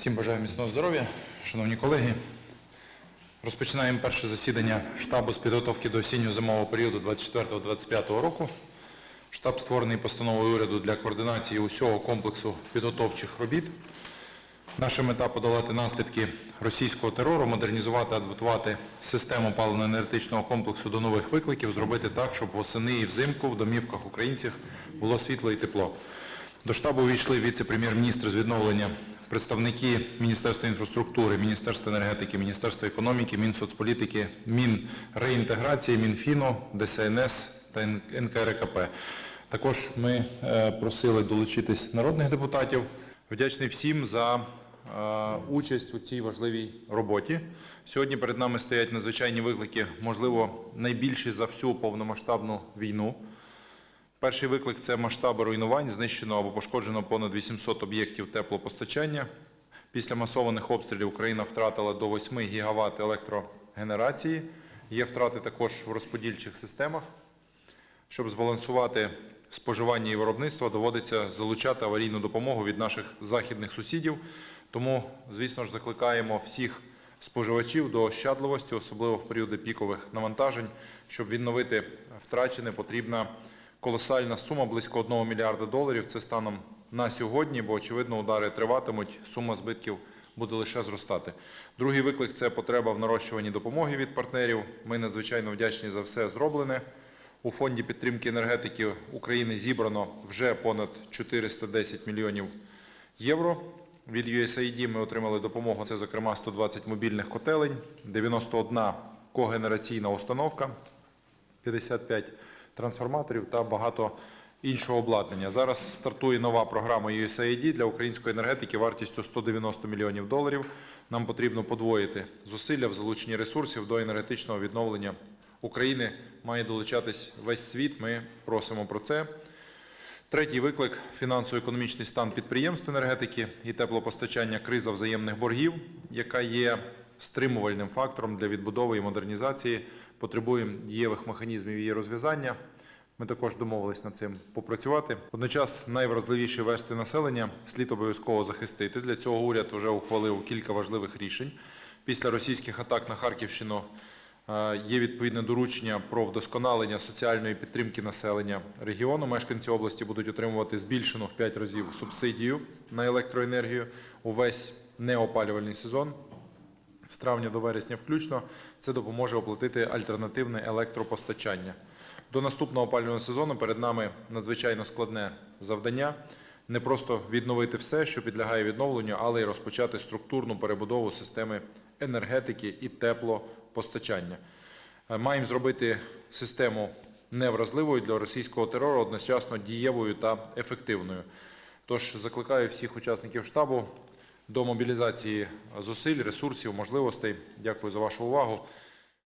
Всім бажаю міцного здоров'я, шановні колеги. Розпочинаємо перше засідання штабу з підготовки до осінньо-зимового періоду 24-25 року. Штаб створений постановою уряду для координації усього комплексу підготовчих робіт. Наша мета подолати наслідки російського терору, модернізувати, адаптувати систему паливно-енергетичного комплексу до нових викликів, зробити так, щоб восени і взимку в домівках українців було світло і тепло. До штабу увійшли віце-прем'єр-міністр з відновлення, представники Міністерства інфраструктури, Міністерства енергетики, Міністерства економіки, Мінсоцполітики, Мінреінтеграції, Мінфіну, ДСНС та НКРКП. Також ми е, просили долучитись народних депутатів. Вдячний всім за е, участь у цій важливій роботі. Сьогодні перед нами стоять надзвичайні виклики, можливо, найбільші за всю повномасштабну війну. Перший виклик це масштаби руйнувань. Знищено або пошкоджено понад 800 об'єктів теплопостачання. Після масованих обстрілів Україна втратила до 8 гігават електрогенерації. Є втрати також в розподільчих системах. Щоб збалансувати споживання і виробництво, доводиться залучати аварійну допомогу від наших західних сусідів. Тому, звісно ж, закликаємо всіх споживачів до ощадливості, особливо в періоди пікових навантажень. Щоб відновити втрачене, потрібна колосальна сума близько 1 мільярда доларів. Це станом на сьогодні, бо очевидно удари триватимуть. Сума збитків буде лише зростати. Другий виклик це потреба в нарощуванні допомоги від партнерів. Ми надзвичайно вдячні за все зроблене. У фонді підтримки енергетики України зібрано вже понад 410 мільйонів євро. Від USAID ми отримали допомогу. Це, зокрема, 120 мобільних котелень, 91 когенераційна установка, 55 трансформаторів та багато іншого обладнання. Зараз стартує нова програма USAID для української енергетики вартістю 190 мільйонів доларів. Нам потрібно подвоїти зусилля в залученні ресурсів до енергетичного відновлення України. Має долучатись весь світ. Ми просимо про це. Третій виклик фінансово-економічний стан підприємств енергетики і теплопостачання, криза взаємних боргів, яка є стримувальним фактором для відбудови і модернізації. Потребуємо дієвих механізмів її розв'язання. Ми також домовились над цим попрацювати. Водночас найвразливіші верстви населення слід обов'язково захистити. Для цього уряд вже ухвалив кілька важливих рішень. Після російських атак на Харківщину е, є відповідне доручення про вдосконалення соціальної підтримки населення регіону. Мешканці області будуть отримувати збільшену в 5 разів субсидію на електроенергію увесь неопалювальний сезон. З травня до вересня включно це допоможе оплатити альтернативне електропостачання. До наступного опалювального сезону перед нами надзвичайно складне завдання не просто відновити все, що підлягає відновленню, але й розпочати структурну перебудову системи енергетики і теплопостачання. Е, Маємо зробити систему невразливою для російського терору, одночасно дієвою та ефективною. Тож закликаю всіх учасників штабу до мобілізації зусиль, ресурсів, можливостей. Дякую за вашу увагу.